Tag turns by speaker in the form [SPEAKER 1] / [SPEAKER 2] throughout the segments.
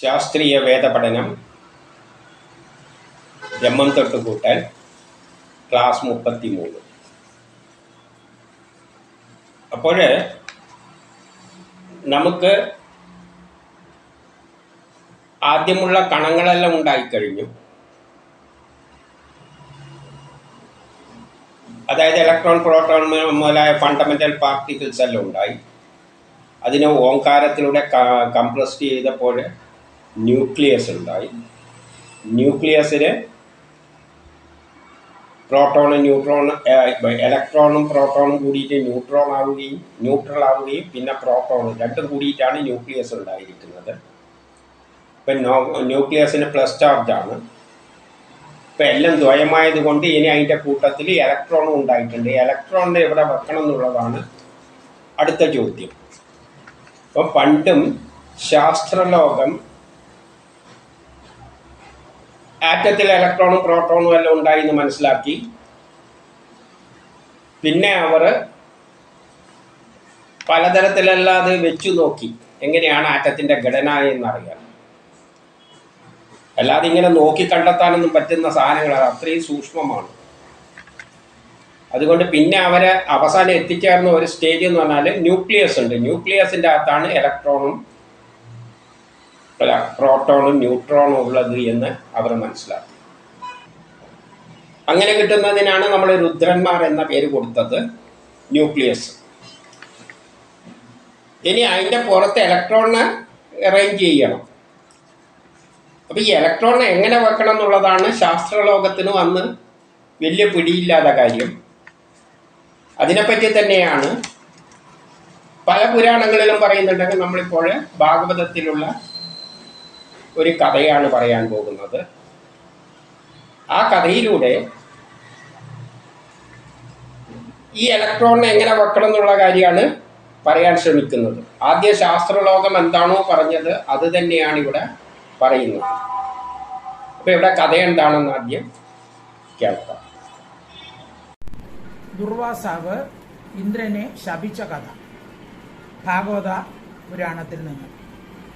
[SPEAKER 1] ശാസ്ത്രീയ വേദപഠനം ജമ്മം തൊട്ടുകൂട്ടൽ ക്ലാസ് മുപ്പത്തി മൂന്ന് അപ്പോൾ നമുക്ക് ആദ്യമുള്ള കണങ്ങളെല്ലാം ഉണ്ടായിക്കഴിഞ്ഞു. അതായത് ഇലക്ട്രോൺ പ്രോട്ടോൺ മുതലായ ഫണ്ടമെന്റൽ പാർട്ടിക്കിൾസ് എല്ലാം ഉണ്ടായി. അതിനെ ഓങ്കാരത്തിലൂടെ കംപ്രസ് ചെയ്തപ്പോൾ ന്യൂക്ലിയസ് ഉണ്ടായി ന്യൂക്ലിയസിന് പ്രോട്ടോണും ന്യൂട്രോൺ ഇലക്ട്രോണും പ്രോട്ടോണും കൂടിയിട്ട് ന്യൂട്രോൺ ആവുകയും ന്യൂട്രൽ ആവുകയും പിന്നെ പ്രോട്ടോണും രണ്ടും കൂടിയിട്ടാണ് ന്യൂക്ലിയസ് ഉണ്ടായിരിക്കുന്നത്. ഇപ്പം ന്യൂക്ലിയസിന് പ്ലസ് ചാർജാണ് ഇപ്പം എല്ലാം ദ്വയമായത് കൊണ്ട് ഇനി അതിന്റെ കൂട്ടത്തിൽ ഇലക്ട്രോണും ഉണ്ടായിട്ടുണ്ട്. ഇലക്ട്രോണിനെ എവിടെ വെക്കണം എന്നുള്ളതാണ് അടുത്ത ചോദ്യം. അപ്പം പണ്ടും ശാസ്ത്രലോകം ആറ്റത്തിൽ ഇലക്ട്രോണും പ്രോട്ടോണും എല്ലാം ഉണ്ടായി എന്ന് മനസ്സിലാക്കി. പിന്നെ അവർ പലതരത്തിലല്ലാതെ വെച്ചു നോക്കി. എങ്ങനെയാണ് ആറ്റത്തിന്റെ ഘടന എന്നറിയാൻ. അല്ലാതെ ഇങ്ങനെ നോക്കി കണ്ടെത്താനൊന്നും പറ്റുന്ന സാധനങ്ങൾ അത് അത്രയും സൂക്ഷ്മമാണ്. അതുകൊണ്ട് പിന്നെ അവരെ അവസാനം എത്തിച്ചേർന്ന ഒരു സ്റ്റേജ് എന്ന് പറഞ്ഞാൽ ന്യൂക്ലിയസ് ഉണ്ട്. ന്യൂക്ലിയസിന്റെ അകത്താണ് ഇലക്ട്രോണും പ്രോട്ടോണും ന്യൂട്രോണും ഉള്ളത് എന്ന് അവർ മനസ്സിലാക്കി. അങ്ങനെ കിട്ടുന്നതിനാണ് നമ്മൾ രുദ്രന്മാർ എന്ന പേര് കൊടുത്തത് ന്യൂക്ലിയസ്. ഇനി അതിന്റെ പുറത്ത് ഇലക്ട്രോണിനെ അറേഞ്ച് ചെയ്യണം. അപ്പോൾ ഈ ഇലക്ട്രോണിനെ എങ്ങനെ വെക്കണം എന്നുള്ളതാണ് ശാസ്ത്രലോകത്തിന് വന്ന് വലിയ പിടിയില്ലാത്ത കാര്യം. അതിനെപ്പറ്റി തന്നെയാണ് പല പുരാണങ്ങളിലും പറയുന്നുണ്ടെങ്കിൽ നമ്മളിപ്പോൾ ഭാഗവതത്തിലുള്ള ഒരു കഥയാണ് പറയാൻ പോകുന്നത്. ആ കഥയിലൂടെ ഈ ഇലക്ട്രോണിനെ എങ്ങനെ വെക്കണം എന്നുള്ള കാര്യമാണ് പറയാൻ ശ്രമിക്കുന്നത്. ആദ്യ ശാസ്ത്രലോകം എന്താണോ പറഞ്ഞത് അത് തന്നെയാണ് ഇവിടെ പറയുന്നത്. അപ്പോൾ ഇവിടെ കഥ എന്താണെന്ന് ആദ്യം കേൾക്കാം.
[SPEAKER 2] ദുർവാസാവ് ഇന്ദ്രനെ ശപിച്ച കഥ. ഭാഗവത പുരാണത്തിൽ നിന്ന്.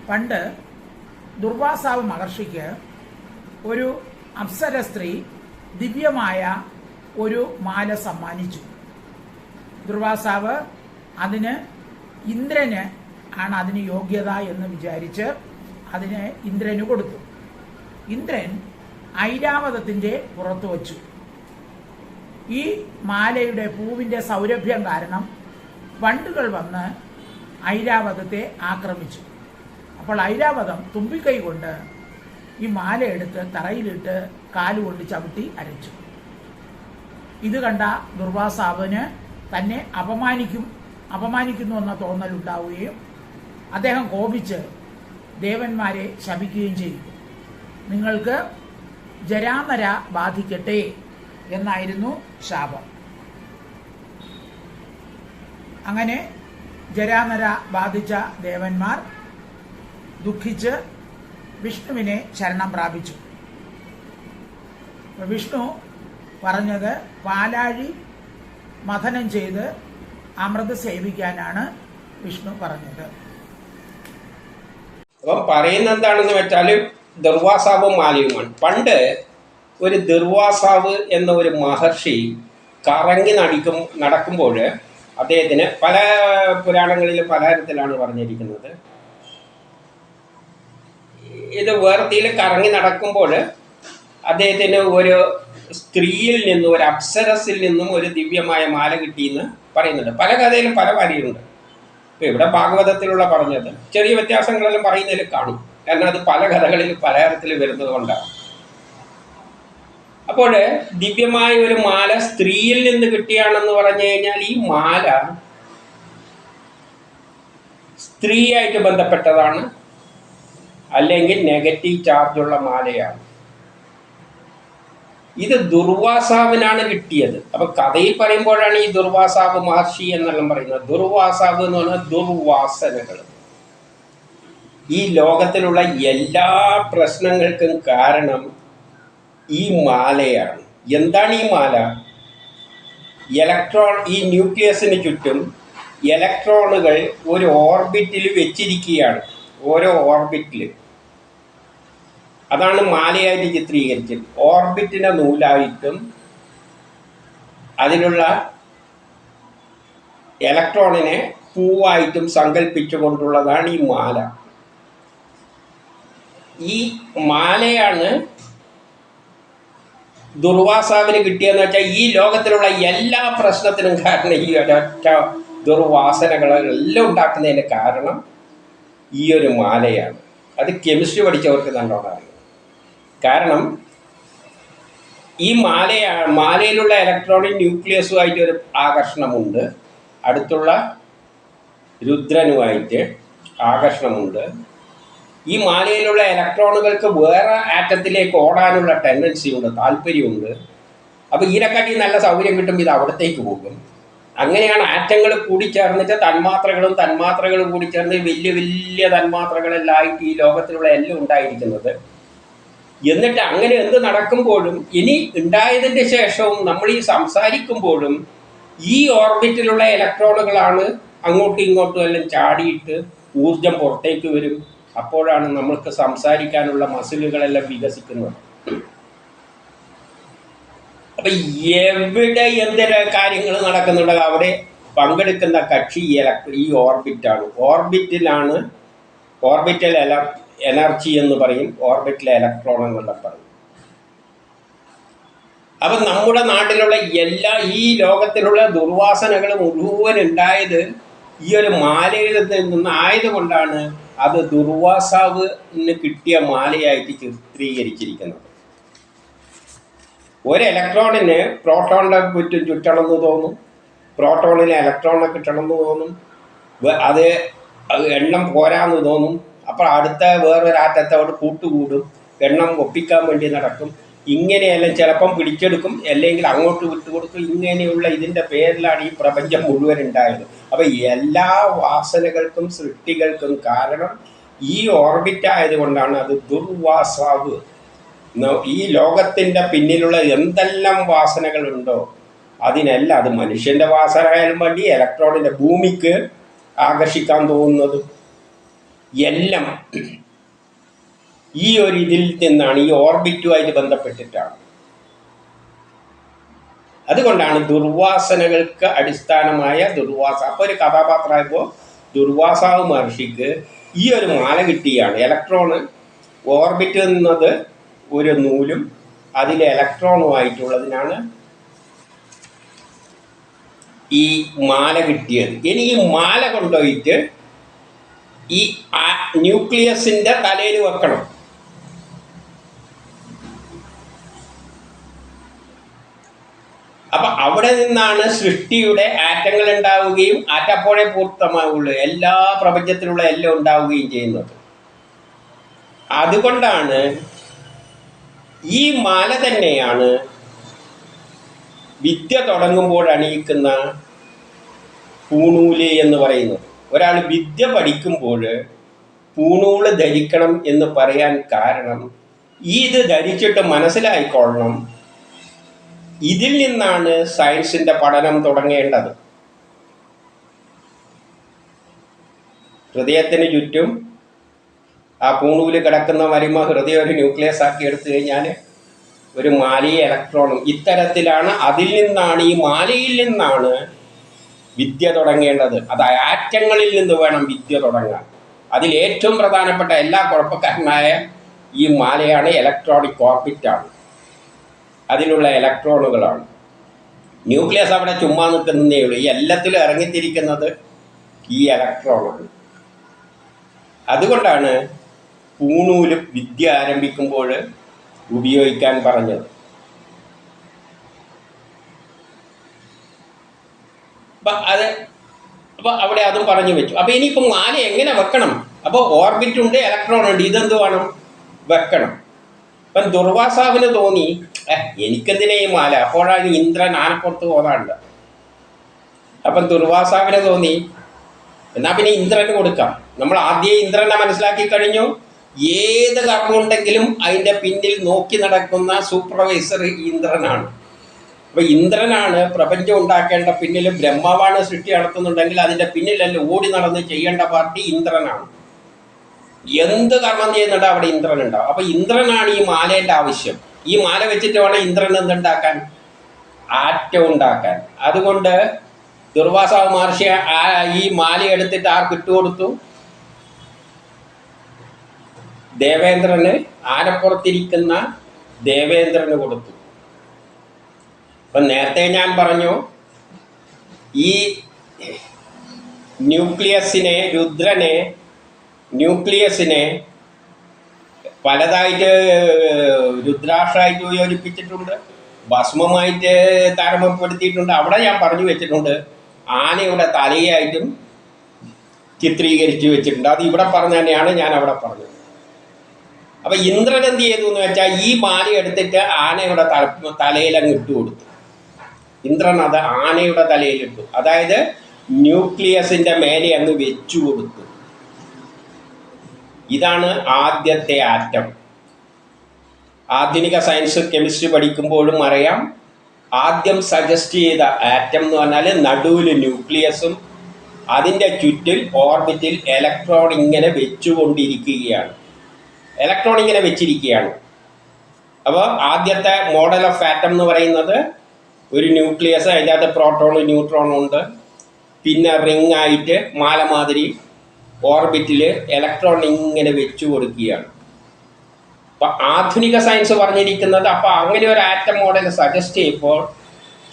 [SPEAKER 2] പണ്ട് ദുർവാസാവ് മഹർഷിക്ക് ഒരു അപ്സര സ്ത്രീ ദിവ്യമായ ഒരു മാല സമ്മാനിച്ചു. ദുർവാസാവ് അതിന് ഇന്ദ്രന് ആണ് അതിന് യോഗ്യത എന്ന് വിചാരിച്ച് അതിന് ഇന്ദ്രന് കൊടുത്തു. ഇന്ദ്രൻ ഐരാവതത്തിന്റെ പുറത്തു വച്ചു. ഈ മാലയുടെ പൂവിന്റെ സൗരഭ്യം കാരണം വണ്ടുകൾ വന്ന് ഐരാവതത്തെ ആക്രമിച്ചു. അപ്പോൾ ഐരാവതം തുമ്പിക്കൈ കൊണ്ട് ഈ മാല എടുത്ത് തറയിലിട്ട് കാലുകൊണ്ട് ചവിട്ടി അരച്ചു. ഇത് കണ്ട ദുർവാസാവിന് തന്നെ അപമാനിക്കും അപമാനിക്കുന്നു എന്ന തോന്നലുണ്ടാവുകയും അദ്ദേഹം കോപിച്ച് ദേവന്മാരെ ശപിക്കുകയും ചെയ്തു. നിങ്ങൾക്ക് ജരാമര ബാധിക്കട്ടെ എന്നായിരുന്നു ശാപം. അങ്ങനെ ജരാമര ബാധിച്ച ദേവന്മാർ ദുഃഖിച്ച് വിഷ്ണുവിനെ ശരണം പ്രാപിച്ചു. വിഷ്ണു പറഞ്ഞത് പാലാഴി മഥനം ചെയ്ത് അമൃത് സേവിക്കാനാണ് വിഷ്ണു പറഞ്ഞത്.
[SPEAKER 1] അപ്പം പറയുന്ന എന്താണെന്ന് വെച്ചാൽ ദുർവാസാവും മാലിയുമാണ്. പണ്ട് ഒരു ദുർവാസാവ് എന്ന ഒരു മഹർഷി കറങ്ങി നടിക്കും നടക്കുമ്പോൾ അദ്ദേഹത്തിന് പല പുരാണങ്ങളിലും പലതരത്തിലാണ് പറഞ്ഞിരിക്കുന്നത്. ഇത് വേർത്തിയിൽ കറങ്ങി നടക്കുമ്പോൾ അദ്ദേഹത്തിന് ഒരു സ്ത്രീയിൽ നിന്നും ഒരു അപ്സരസിൽ നിന്നും ഒരു ദിവ്യമായ മാല കിട്ടിയെന്ന് പറയുന്നുണ്ട്. പല കഥയിലും പല കാര്യമുണ്ട് ഇപ്പം ഇവിടെ ഭാഗവതത്തിലുള്ള പറഞ്ഞത് ചെറിയ വ്യത്യാസങ്ങളെല്ലാം പറയുന്നതിൽ കാണും. കാരണം അത് പല കഥകളിൽ പല തരത്തിൽ വരുന്നത് കൊണ്ടാണ്. അപ്പോൾ ദിവ്യമായ ഒരു മാല സ്ത്രീയിൽ നിന്ന് കിട്ടിയാണെന്ന് പറഞ്ഞു കഴിഞ്ഞാൽ ഈ മാല സ്ത്രീയായിട്ട് ബന്ധപ്പെട്ടതാണ്. അല്ലെങ്കിൽ നെഗറ്റീവ് ചാർജുള്ള മാലയാണ്. ഇത് ദുർവാസാവിനാണ് കിട്ടിയത്. അപ്പൊ കഥയിൽ പറയുമ്പോഴാണ് ഈ ദുർവാസാവ് മഹർഷി എന്നെല്ലാം പറയുന്നത്. ദുർവാസാവ് എന്ന് പറഞ്ഞാൽ ദുർവാസനകൾ. ഈ ലോകത്തിലുള്ള എല്ലാ പ്രശ്നങ്ങൾക്കും കാരണം ഈ മാലയാണ്. എന്താണ് ഈ മാല? ഇലക്ട്രോൺ ഈ ന്യൂക്ലിയസിന് ചുറ്റും ഇലക്ട്രോണുകൾ ഒരു ഓർബിറ്റിൽ വെച്ചിരിക്കുകയാണ്. ഓരോ ഓർബിറ്റിൽ അതാണ് മാലയായിട്ട് ചിത്രീകരിച്ചത്. ഓർബിറ്റിനെ നൂലായിട്ടും അതിലുള്ള ഇലക്ട്രോണിനെ പൂവായിട്ടും സങ്കല്പിച്ചുകൊണ്ടുള്ളതാണ് ഈ മാല. ഈ മാലയാണ് ദുർവാസാവിന് കിട്ടിയെന്ന് വെച്ചാൽ ഈ ലോകത്തിലുള്ള എല്ലാ പ്രശ്നത്തിനും കാരണം ഈ ഒരൊറ്റ ദുർവാസനകളെല്ലാം ഉണ്ടാക്കുന്നതിന് കാരണം ഈ ഒരു മാലയാണ്. അത് കെമിസ്ട്രി പഠിച്ചവർക്ക് നല്ലോണം അറിയാം. കാരണം ഈ മാലയ മാലയിലുള്ള ഇലക്ട്രോണിക് ന്യൂക്ലിയസുമായിട്ട് ഒരു ആകർഷണമുണ്ട്. അടുത്തുള്ള രുദ്രനുമായിട്ട് ആകർഷണമുണ്ട്. ഈ മാലയിലുള്ള ഇലക്ട്രോണുകൾക്ക് വേറെ ആറ്റത്തിലേക്ക് ഓടാനുള്ള ടെൻഡൻസി ഉണ്ട് താല്പര്യമുണ്ട്. അപ്പോൾ ഇതിനെക്കാട്ടി നല്ല സൗകര്യം കിട്ടും ഇത് അവിടത്തേക്ക് പോകും. അങ്ങനെയാണ് ആറ്റങ്ങൾ കൂടിച്ചേർന്നിട്ട് തന്മാത്രകളും തന്മാത്രകളും കൂടിച്ചേർന്ന് വലിയ വലിയ തന്മാത്രകളെല്ലാം ആയിട്ട് ഈ ലോകത്തിലുള്ള എല്ലാം ഉണ്ടായിരിക്കുന്നത്. എന്നിട്ട് അങ്ങനെ എന്ത് നടക്കുമ്പോഴും ഇനി ഉണ്ടായതിന്റെ ശേഷവും നമ്മൾ ഈ സംസാരിക്കുമ്പോഴും ഈ ഓർബിറ്റിലുള്ള ഇലക്ട്രോണുകളാണ് അങ്ങോട്ടും ഇങ്ങോട്ടും എല്ലാം ചാടിയിട്ട് ഊർജം പുറത്തേക്ക് വരും. അപ്പോഴാണ് നമ്മൾക്ക് സംസാരിക്കാനുള്ള മസിലുകളെല്ലാം വികസിക്കുന്നത്. അപ്പൊ എവിടെ എന്തൊരു കാര്യങ്ങൾ നടക്കുന്നുണ്ട്? അവിടെ പങ്കെടുക്കുന്ന കക്ഷി ഈ ഓർബിറ്റാണ്. ഓർബിറ്റിലാണ് ഓർബിറ്റൽ എല എനർജി എന്ന് പറയും ഓർബിറ്റിലെ ഇലക്ട്രോൺ എന്നുള്ള പറയും. അപ്പം നമ്മുടെ നാട്ടിലുള്ള എല്ലാ ഈ ലോകത്തിലുള്ള ദുർവാസനകൾ മുഴുവൻ ഉണ്ടായത് ഈ ഒരു മാലയിൽ നിന്ന് ആയതുകൊണ്ടാണ് അത് ദുർവാസാവിന് കിട്ടിയ മാലയായിട്ട് ചിത്രീകരിച്ചിരിക്കുന്നത്. ഒരു ഇലക്ട്രോണിന് പ്രോട്ടോണിനെ ചുറ്റും ചുറ്റണമെന്ന് തോന്നും പ്രോട്ടോണിന് ഇലക്ട്രോണിനെ കിട്ടണമെന്ന് തോന്നും അത് എണ്ണം പോരാന്ന് തോന്നും അപ്പോൾ അടുത്ത വേറൊരു ആറ്റത്തോട് കൂട്ടുകൂടും. എണ്ണം ഒപ്പിക്കാൻ വേണ്ടി നടക്കും. ഇങ്ങനെയെല്ലാം ചിലപ്പം പിടിച്ചെടുക്കും. അല്ലെങ്കിൽ അങ്ങോട്ട് വിട്ടുകൊടുക്കും. ഇങ്ങനെയുള്ള ഇതിന്റെ പേരിലാണ് ഈ പ്രപഞ്ചം മുഴുവൻ ഉണ്ടായത്. അപ്പോൾ എല്ലാ വാസനകൾക്കും സൃഷ്ടികൾക്കും കാരണം ഈ ഓർബിറ്റ് ആയതുകൊണ്ടാണ് അത് ദുർവാസാവ്. ഈ ലോകത്തിന്റെ പിന്നിലുള്ള എന്തെല്ലാം വാസനകളുണ്ടോ അതിനെല്ലാം അത് മനുഷ്യന്റെ വാസന ആയാലും വേണ്ടി ഇലക്ട്രോണിന്റെ ഭൂമിക്ക് ആകർഷിക്കാൻ തോന്നുന്നതും. എല്ലാം ഈ ഒരു ഇതിൽ നിന്നാണ് ഈ ഓർബിറ്റുമായിട്ട് ബന്ധപ്പെട്ടിട്ടാണ്. അതുകൊണ്ടാണ് ദുർവാസനകൾക്ക് അടിസ്ഥാനമായ ദുർവാസ അപ്പോൾ ഒരു കഥാപാത്രമായപ്പോൾ ദുർവാസാവ് മഹർഷിക്ക് ഈ ഒരു മാല കിട്ടിയാണ്. ഇലക്ട്രോണ് ഓർബിറ്റ് എന്നത് ഒരു നൂലും അതിലെ ഇലക്ട്രോണുമായിട്ടുള്ളതിനാണ് ഈ മാല കിട്ടിയത്. ഇനി ഈ മാല കൊണ്ടുപോയിട്ട് ഈ ന്യൂക്ലിയസിന്റെ തലയിൽ വെക്കണം. അപ്പൊ അവിടെ നിന്നാണ് സൃഷ്ടിയുടെ ആറ്റങ്ങൾ ഉണ്ടാവുകയും ആറ്റപ്പോഴേ പൂർത്തമാവുള്ളൂ എല്ലാ പ്രപഞ്ചത്തിലുള്ള എല്ലാം ഉണ്ടാവുകയും ചെയ്യുന്നത്. അതുകൊണ്ടാണ് ഈ മാല തന്നെയാണ് വിദ്യ തുടങ്ങുമ്പോൾ അണിയിക്കുന്ന പൂണൂൽ എന്ന് പറയുന്നത്. ഒരാൾ വിദ്യ പഠിക്കുമ്പോൾ പൂണൂൾ ധരിക്കണം എന്ന് പറയാൻ കാരണം ഈ ഇത് ധരിച്ചിട്ട് മനസ്സിലായിക്കൊള്ളണം. ഇതിൽ നിന്നാണ് സയൻസിന്റെ പഠനം തുടങ്ങേണ്ടത്. ഹൃദയത്തിന് ചുറ്റും ആ പൂണൂൽ കിടക്കുന്ന മരുമ ഹൃദയം ഒരു ന്യൂക്ലിയസ് ആക്കി എടുത്തു കഴിഞ്ഞാൽ ഒരു മാലിയ ഇലക്ട്രോണും. ഇത്തരത്തിലാണ് അതിൽ നിന്നാണ് ഈ മാലയിൽ നിന്നാണ് വിദ്യ തുടങ്ങേണ്ടത്. അത് ആറ്റങ്ങളിൽ നിന്ന് വേണം വിദ്യ തുടങ്ങാൻ. അതിൽ ഏറ്റവും പ്രധാനപ്പെട്ട എല്ലാ കുഴപ്പക്കാരനായ ഈ മാലയാണ് ഇലക്ട്രോണിക് ഓർബിറ്റാണ് അതിലുള്ള ഇലക്ട്രോണുകളാണ് ന്യൂക്ലിയസ് അവിടെ ചുമ്മാ നിൽക്കുന്നതേ ഉള്ളൂ. ഈ എല്ലാത്തിലും ഇറങ്ങിത്തിരിക്കുന്നത് ഈ ഇലക്ട്രോണാണ് അതുകൊണ്ടാണ് പൂണൂൽ വിദ്യ ആരംഭിക്കുമ്പോൾ ഉപയോഗിക്കാൻ പറഞ്ഞത്. അപ്പം അത് അപ്പോൾ അവിടെ അതും പറഞ്ഞു വെച്ചു. അപ്പോൾ ഇനിയിപ്പം ആന എങ്ങനെ വെക്കണം? അപ്പോൾ ഓർബിറ്റ് ഉണ്ട് ഇലക്ട്രോൺ ഉണ്ട് ഇതെന്ത് വേണം? വെക്കണം. അപ്പം ദുർവാസാവിന് തോന്നി എനിക്കെന്തിനാ മാല? അപ്പോഴാണ് ഇന്ദ്രൻ ആനപ്പുറത്ത് പോകാറുണ്ട് അപ്പം ദുർവാസാവിന് തോന്നി എന്നാൽ പിന്നെ ഇന്ദ്രന് കൊടുക്കാം. നമ്മൾ ആദ്യം ഇന്ദ്രനെ മനസ്സിലാക്കി കഴിഞ്ഞു. ഏത് കർമ്മം ഉണ്ടെങ്കിലും അതിന്റെ പിന്നിൽ നോക്കി നടക്കുന്ന സൂപ്പർവൈസർ ഇന്ദ്രനാണ്. അപ്പൊ ഇന്ദ്രനാണ് പ്രപഞ്ചം ഉണ്ടാക്കേണ്ട പിന്നിൽ ബ്രഹ്മാവാണ് സൃഷ്ടി നടത്തുന്നുണ്ടെങ്കിൽ അതിന്റെ പിന്നിലല്ല ഓടി നടന്ന് ചെയ്യേണ്ട പാർട്ടി ഇന്ദ്രനാണ്. എന്ത് കർമ്മം ചെയ്യുന്നുണ്ട് അവിടെ ഇന്ദ്രൻ ഉണ്ടാവും അപ്പൊ ഇന്ദ്രനാണ് ഈ മാലയുടെ ആവശ്യം. ഈ മാല വെച്ചിട്ട് വേണം ഇന്ദ്രൻ എന്തുണ്ടാക്കാൻ? ആറ്റം ഉണ്ടാക്കാൻ. അതുകൊണ്ട് ദുർവാസാവ് മഹർഷി ഈ മാല എടുത്തിട്ട് ആർക്ക് ഇട്ടുകൊടുത്തു ദേവേന്ദ്രന് ആനപ്പുറത്തിരിക്കുന്ന ദേവേന്ദ്രന് കൊടുത്തു. അപ്പൊ നേരത്തെ ഞാൻ പറഞ്ഞു ഈ ന്യൂക്ലിയസിനെ രുദ്രനെ ന്യൂക്ലിയസിനെ പലതായിട്ട് രുദ്രാക്ഷമായിട്ട് യോജിപ്പിച്ചിട്ടുണ്ട് ഭസ്മമായിട്ട് താരതമ്യപ്പെടുത്തിയിട്ടുണ്ട്. അവിടെ ഞാൻ പറഞ്ഞു വെച്ചിട്ടുണ്ട് ആനയുടെ തലയായിട്ടും ചിത്രീകരിച്ചു വെച്ചിട്ടുണ്ട്. അത് ഇവിടെ പറഞ്ഞ തന്നെയാണ് ഞാൻ അവിടെ പറഞ്ഞത്. അപ്പൊ ഇന്ദ്രൻ എന്ത് ചെയ്തു എന്ന് വെച്ചാൽ ഈ മാല എടുത്തിട്ട് ആനയുടെ തല തലയിലങ്ങ് ഇട്ടു കൊടുത്തു ഇന്ദ്രൻ അത് ആനയുടെ തലയിലിട്ടു. അതായത് ന്യൂക്ലിയസിന്റെ മേലെ അങ്ങ് വെച്ചു കൊടുത്തു. ഇതാണ് ആദ്യത്തെ ആറ്റം. ആധുനിക സയൻസ് കെമിസ്ട്രി പഠിക്കുമ്പോഴും അറിയാം. ആദ്യം സജസ്റ്റ് ചെയ്ത ആറ്റം എന്ന് പറഞ്ഞാൽ നടുവിൽ ന്യൂക്ലിയസും അതിന്റെ ചുറ്റിൽ ഓർബിറ്റിൽ ഇലക്ട്രോൺ ഇങ്ങനെ വെച്ചുകൊണ്ടിരിക്കുകയാണ്. ഇലക്ട്രോൺ ഇങ്ങനെ വെച്ചിരിക്കുകയാണ്. അപ്പോൾ ആദ്യത്തെ മോഡൽ ഓഫ് ആറ്റം എന്ന് പറയുന്നത് ഒരു ന്യൂക്ലിയസ് അതിന്റെ അകത്ത് പ്രോട്ടോണും ന്യൂട്രോണും ഉണ്ട്. പിന്നെ റിംഗ് ആയിട്ട് മാല മാതിരി ഓർബിറ്റിൽ ഇലക്ട്രോൺ ഇങ്ങനെ വെച്ചു കൊടുക്കുകയാണ്. അപ്പൊ ആധുനിക സയൻസ് പറഞ്ഞിരിക്കുന്നത് അപ്പോൾ അങ്ങനെ ഒരു ആറ്റം മോഡൽ സജസ്റ്റ് ചെയ്യുമ്പോൾ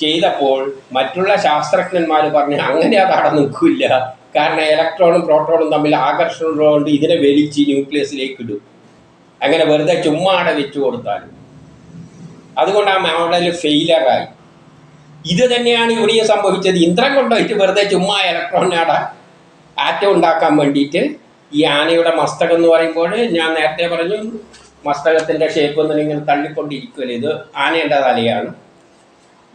[SPEAKER 1] ചെയ്തപ്പോൾ മറ്റുള്ള ശാസ്ത്രജ്ഞന്മാർ പറഞ്ഞു അങ്ങനെ അത് അവിടെ നിൽക്കില്ല. കാരണം ഇലക്ട്രോണും പ്രോട്ടോണും തമ്മിൽ ആകർഷണമുള്ളതുകൊണ്ട് ഇതിനെ വലിച്ച് ന്യൂക്ലിയസിലേക്ക് ഇടും. അങ്ങനെ വെറുതെ ചുമ്മാടെ വെച്ചു കൊടുത്താൽ അതുകൊണ്ട് ആ മോഡൽ ഫെയിലറായി ഇത് തന്നെയാണ് ഇവിടെയും സംഭവിച്ചത്. ഇന്ദ്രൻ കൊണ്ടുപോയിട്ട് വെറുതെ ചുമ്മാ ഇലക്ട്രോൺ അവിടെ ആറ്റം ഉണ്ടാക്കാൻ വേണ്ടിയിട്ട് ഈ ആനയുടെ മസ്തകം എന്ന് പറയുമ്പോൾ ഞാൻ നേരത്തെ പറഞ്ഞു മസ്തകത്തിന്റെ ഷേപ്പ് ഒന്നും ഇങ്ങനെ തള്ളിക്കൊണ്ടിരിക്കുമല്ലോ ഇത് ആനയുടെ തലയാണ്.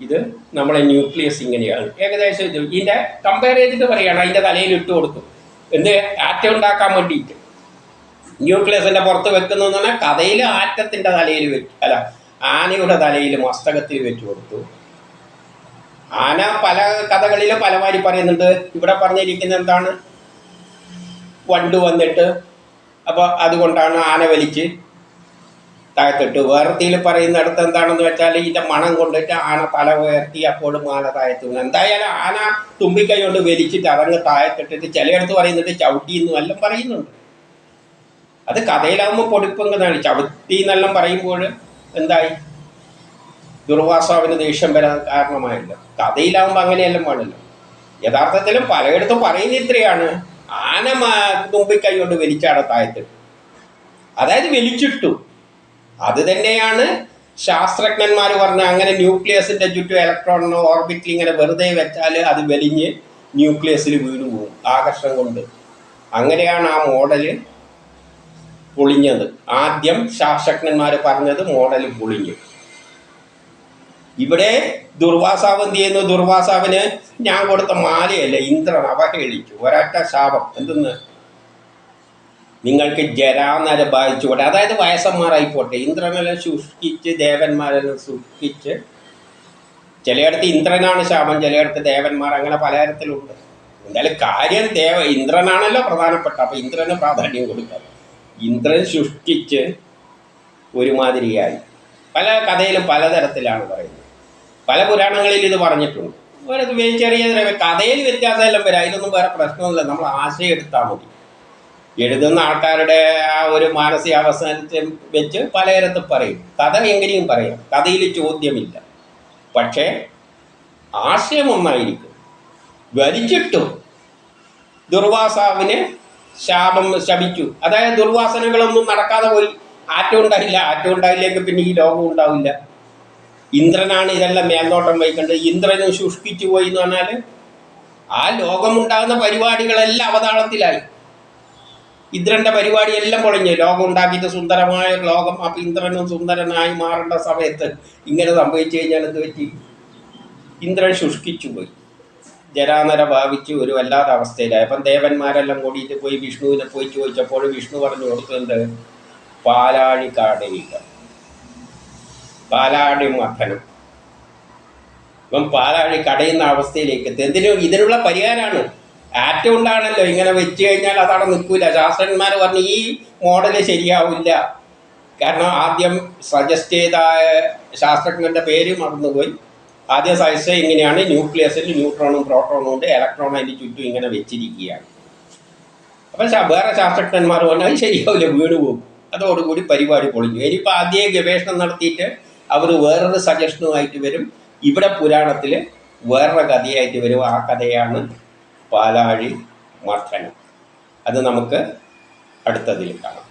[SPEAKER 1] ഇത് നമ്മളെ ന്യൂക്ലിയസ് ഇങ്ങനെയാണ്. ഏകദേശം ഇത് ഇതിന്റെ കമ്പയർ ചെയ്തിട്ട് പറയുകയാണ് അതിന്റെ തലയിൽ ഇട്ട് കൊടുത്തു. എന്ത്? ആറ്റം ഉണ്ടാക്കാൻ വേണ്ടിയിട്ട്. ന്യൂക്ലിയസിന്റെ പുറത്ത് വെക്കുന്നു എന്ന് പറഞ്ഞാൽ കഥയിൽ ആറ്റത്തിന്റെ തലയിൽ വെച്ചു അല്ല ആനയുടെ തലയിൽ മസ്തകത്തിൽ വെച്ചു കൊടുത്തു. ആന പല കഥകളിലും പലമാരി പറയുന്നുണ്ട്. ഇവിടെ പറഞ്ഞിരിക്കുന്ന എന്താണ്? വണ്ട് വന്നിട്ട് അപ്പോൾ അതുകൊണ്ടാണ് ആന വലിച്ച് താഴത്തിട്ട്. വേർത്തിയിൽ പറയുന്നിടത്ത് എന്താണെന്ന് വെച്ചാൽ ഇതിന്റെ മണം കൊണ്ടിട്ട് ആന തല ഉയർത്തി അപ്പോഴും ആന താഴത്ത് വീണു. എന്തായാലും ആന തുമ്പിക്കൈ കൊണ്ട് വലിച്ചിട്ട് അതങ്ങ് താഴത്തിട്ടിട്ട് ചിലയിടത്ത് പറയുന്നുണ്ട് ചവിട്ടി എന്നും എല്ലാം പറയുന്നുണ്ട്. അത് കഥയിലാകുമ്പോൾ പൊടിപ്പുന്നതാണ് ചവിട്ടി എന്നെല്ലാം പറയുമ്പോൾ എന്തായി? ദുർവാസാവിന് ദേഷ്യം വരാൻ കാരണമായില്ല. കഥയിലാവുമ്പോൾ അങ്ങനെയെല്ലാം പാടില്ല യഥാർത്ഥത്തിലും പലയിടത്തും പറയുന്ന ഇത്രയാണ്. ആന തുമ്പി കൈകൊണ്ട് കൊണ്ട് വലിച്ചാട താഴത്തിട്ടു അതായത് വലിച്ചിട്ടു. അത് തന്നെയാണ് ശാസ്ത്രജ്ഞന്മാർ പറഞ്ഞ അങ്ങനെ ന്യൂക്ലിയസിന്റെ ചുറ്റും ഇലക്ട്രോണിന് ഓർബിറ്റിൽ ഇങ്ങനെ വെറുതെ വെച്ചാൽ അത് വലിഞ്ഞ് ന്യൂക്ലിയസിൽ വീണു പോകും ആകർഷണം കൊണ്ട്. അങ്ങനെയാണ് ആ മോഡൽ പൊളിഞ്ഞത്. ആദ്യം ശാസ്ത്രജ്ഞന്മാർ പറഞ്ഞത് മോഡൽ പൊളിഞ്ഞു. ഇവിടെ ദുർവാസാവ് എന്ത് ചെയ്യുന്നു? ദുർവാസാവിന് ഞാൻ കൊടുത്ത മാലയല്ല? ഇന്ദ്രൻ അവഹേളിച്ചു. ഒരൊറ്റ ശാപം. എന്തെന്ന്? നിങ്ങൾക്ക് ജരാനര ബാധിച്ചുകൂടെ? അതായത് വയസ്സന്മാരായിപ്പോട്ടെ ഇന്ദ്രനെല്ലാം ശുഷ്കിച്ച് ദേവന്മാരെല്ലാം സൂക്ഷിച്ച് ചിലയിടത്ത് ഇന്ദ്രനാണ് ശാപം ചിലയിടത്ത് ദേവന്മാർ അങ്ങനെ പലതരത്തിലുണ്ട്. എന്തായാലും കാര്യം ദേവ ഇന്ദ്രനാണല്ലോ പ്രധാനപ്പെട്ട അപ്പൊ ഇന്ദ്രന് പ്രാധാന്യം കൊടുക്കാം. ഇന്ദ്രൻ ശുഷ്കിച്ച് ഒരുമാതിരിയായി. പല കഥയിലും പലതരത്തിലാണ് പറയുന്നത്. പല പുരാണങ്ങളിൽ ഇത് പറഞ്ഞിട്ടുണ്ട്. ചെറിയ കഥയിൽ വ്യത്യാസമെല്ലാം വരാം. ഇതൊന്നും വേറെ പ്രശ്നമൊന്നുമില്ല. നമ്മൾ ആശയം എടുത്താൽ മതി. എഴുതുന്ന ആൾക്കാരുടെ ആ ഒരു മാനസികാവസ്ഥ വെച്ച് പലയിടത്തും പറയും. കഥ എങ്ങനെയും പറയാം. കഥയിൽ ചോദ്യമില്ല. പക്ഷേ ആശയം ഒന്നായിരിക്കും. വലിച്ചിട്ടും ദുർവാസാവിന് ശാപം ശപിച്ചു. അതായത് ദുർവാസനകളൊന്നും നടക്കാതെ പോയി. ആറ്റം ഉണ്ടായില്ല. ആറ്റം ഉണ്ടായില്ലെങ്കിൽ പിന്നെ ഈ ലോകം ഉണ്ടാവില്ല. ഇന്ദ്രനാണ് ഇതെല്ലാം മേൽനോട്ടം വഹിക്കേണ്ടത്. ഇന്ദ്രനും ശുഷ്കിച്ചു പോയി എന്ന് പറഞ്ഞാൽ ആ ലോകമുണ്ടാകുന്ന പരിപാടികളെല്ലാം അവതാളത്തിലായി. ഇന്ദ്രന്റെ പരിപാടിയെല്ലാം പൊളിഞ്ഞു. ലോകം ഉണ്ടാക്കിയിട്ട് സുന്ദരമായ ലോകം. അപ്പൊ ഇന്ദ്രനും സുന്ദരനായി മാറേണ്ട സമയത്ത് ഇങ്ങനെ സംഭവിച്ചു കഴിഞ്ഞാൽ എന്ത് പറ്റി? ഇന്ദ്രൻ ശുഷ്കിച്ചു പോയി. ജരാനര ഭാവിച്ച് ഒരു വല്ലാത്ത അവസ്ഥയിലായി. അപ്പം ദേവന്മാരെല്ലാം കൂടിയിട്ട് പോയി വിഷ്ണുവിനെ പോയി ചോദിച്ചപ്പോൾ വിഷ്ണു പറഞ്ഞു കൊടുത്തിട്ടുണ്ട് പാലാഴി കാടയില്ല പാലാഴി മഥനം ഇപ്പം പാലാടി കടയുന്ന അവസ്ഥയിലേക്ക് എന്തിനു? ഇതിനുള്ള പരിഹാരമാണ് ആറ്റം ഉണ്ടാണല്ലോ ഇങ്ങനെ വെച്ച് കഴിഞ്ഞാൽ അതവിടെ നിൽക്കില്ല ശാസ്ത്രന്മാർ പറഞ്ഞു ഈ മോഡൽ ശരിയാവില്ല. കാരണം ആദ്യം സജസ്റ്റ് ചെയ്ത ശാസ്ത്രജ്ഞന്റെ പേര് മറന്നുപോയി. ആദ്യ സജസ്റ്റ് ഇങ്ങനെയാണ്. ന്യൂക്ലിയസിൽ ന്യൂട്രോണും പ്രോട്ടോണും ഉണ്ട്. ഇലക്ട്രോൺ അതിന്റെ ചുറ്റും ഇങ്ങനെ വെച്ചിരിക്കുകയാണ്. അപ്പം വേറെ ശാസ്ത്രജ്ഞന്മാർ പറഞ്ഞാൽ അത് ശരിയാവില്ല. വീണ് പോകും അതോടുകൂടി പരിപാടി പൊളിഞ്ഞു. ഇനിയിപ്പോൾ ആദ്യം ഗവേഷണം നടത്തിയിട്ട് അവർ വേറൊരു സജഷനുമായിട്ട് വരും. ഇവിടെ പുരാണത്തിൽ വേറൊരു കഥയായിട്ട് വരും. ആ കഥയാണ് പാലാഴി മർദ്ദനം. അത് നമുക്ക് അടുത്തതിൽ കാണാം.